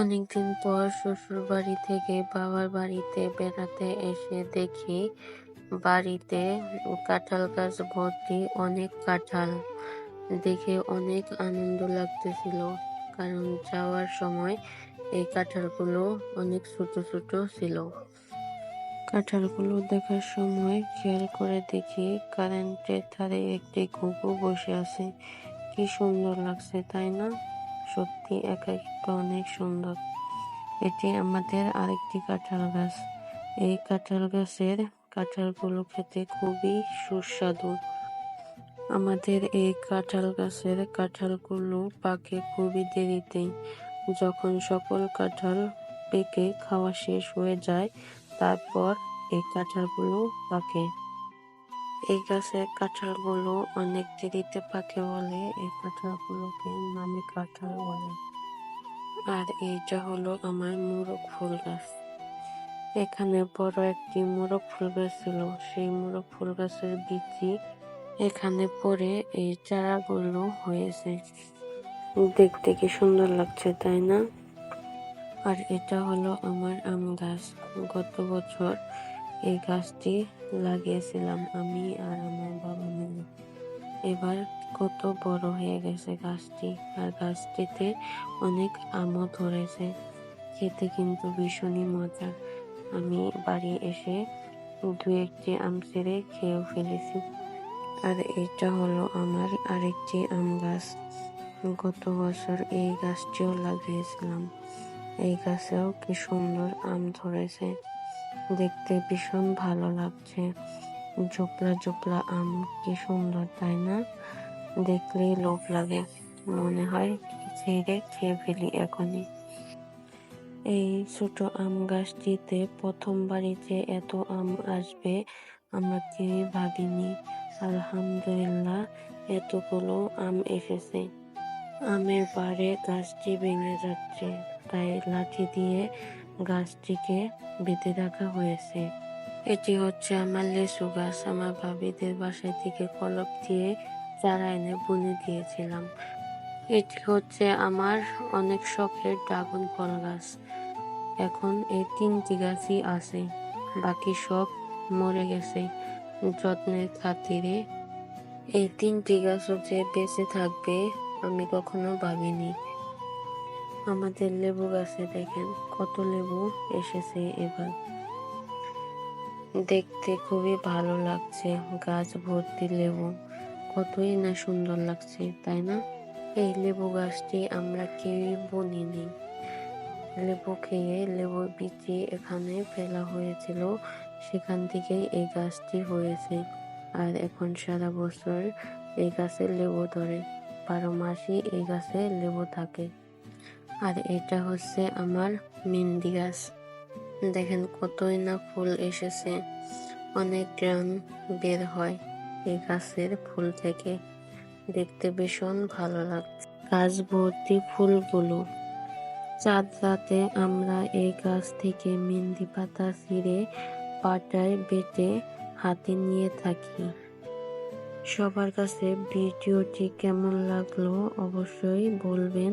অনেকদিন পর শ্বশুর বাড়ি থেকে বাবার বাড়িতে বেড়াতে এসে দেখি বাড়িতে কাঁঠাল গাছ ভর্তি অনেক কাঁঠাল। দেখে অনেক আনন্দ লাগতেছিল, কারণ যাওয়ার সময় এই কাঁঠালগুলো অনেক ছোট ছোট ছিল। কাঁঠালগুলো দেখার সময় খেয়াল করে দেখি কারেন্টের ধারে একটি ঘুঘু বসে আছে। কি সুন্দর লাগছে, তাই না? সত্যি একাকিত্ব অনেক সুন্দর। এটি আমাদের আরেকটি কাঁঠাল গাছ। এই কাঁঠাল গাছের কাঁঠালগুলো খেতে খুবই সুস্বাদু। আমাদের এই কাঁঠাল গাছের কাঁঠালগুলো পাকে খুবই দেরিতে। যখন সকল কাঁঠাল পেকে খাওয়া শেষ হয়ে যায়, তারপর এই কাঁঠালগুলো পাকে। এই গাছের কাঁঠালগুলো অনেক দেরিতে পাকে বলে, এই কাঁঠালগুলোকে নামে কাঁঠাল বলে। আর এইটা হলো আমার মোরগ ফুল গাছ। এখানে বড় একটি মোরগ ফুল গাছ ছিল। সেই মোরগ ফুল গাছের বীজই এখানে পরে এই চারাগুলো হয়েছে। দেখতে কি সুন্দর লাগছে, তাই না? আর এটা হলো আমার আম গাছ। গত বছর এই গাছটি লাগিয়েছিলাম আমি আর আমার বাবা মিলে। এবার কত বড় হয়ে গেছে গাছটি। আর গাছটিতে অনেক আমও ধরেছে। খেতে কিন্তু ভীষণই মজা। আমি বাড়ি এসে দু একটি আম ছেড়ে খেয়েও ফেলেছি। আর এটা হলো আমার আরেকটি আম গাছ। গত বছর এই গাছটিও লাগিয়েছিলাম। এই গাছেও কি সুন্দর আম ধরেছে। দেখতে ভীষণ ভালো লাগছে। জোপলা জোপলা আম, কি সুন্দর, তাই না? দেখলেই লোভ লাগে, মনে হয় ছেড়ে খেয়ে ফেলি এখনই। এই ছোট আম গাছটিতে প্রথমবারই যে এত আম আসবে, আমরা কেউই ভাবিনি। আলহামদুলিল্লাহ, এতগুলো আম এসেছে। আমের পাড়ে গাছটি ভেঙে যাচ্ছে, তাই লাঠি দিয়ে গাছটিকে বেঁধে রাখা হয়েছে। এটি হচ্ছে আমার লেসু গাছ। আমার ভাবিদের বাসায় থেকে কলপ দিয়ে চারা এনে বুনে দিয়েছিলাম। এটি হচ্ছে আমার অনেক শখের ড্রাগন ফল গাছ। এখন এই তিনটি গাছই আছে। বাকি সব মরে গেছে। যত্নের খাতিরে এই তিনটি গাছও যে বেঁচে থাকবে আমি কখনো ভাবিনি। আমাদের লেবু গাছে দেখেন, কত লেবু এসেছে এবার। দেখতে খুবই ভালো লাগছে, গাছ ভর্তি লেবু। কতই না সুন্দর লাগছে, তাই না? এই লেবু গাছটি আমরা কেউই বনিনি। লেবু খেয়ে লেবুর বিচি এখানে ফেলা হয়েছিল, সেখান থেকেই এই গাছটি হয়েছে। আর এখন সারা বছর এই গাছে লেবু ধরে, বারো মাসই এই গাছে লেবু থাকে। আর এটা হচ্ছে আমার মেহেন্দি গাছ দেখেন কতই না ফুল এসেছে। অনেক গ্রাম বের হয় এই গাছের ফুল থেকে। দেখতে ভীষণ ভালো লাগছে। গাছ ভর্তি ফুলগুলো। চাঁদ রাতে আমরা এই গাছ থেকে মেহেন্দি পাতা ছিঁড়ে পাটায় বেটে হাতে নিয়ে থাকি। সবার কাছে ভিডিওটি কেমন লাগল অবশ্যই বলবেন।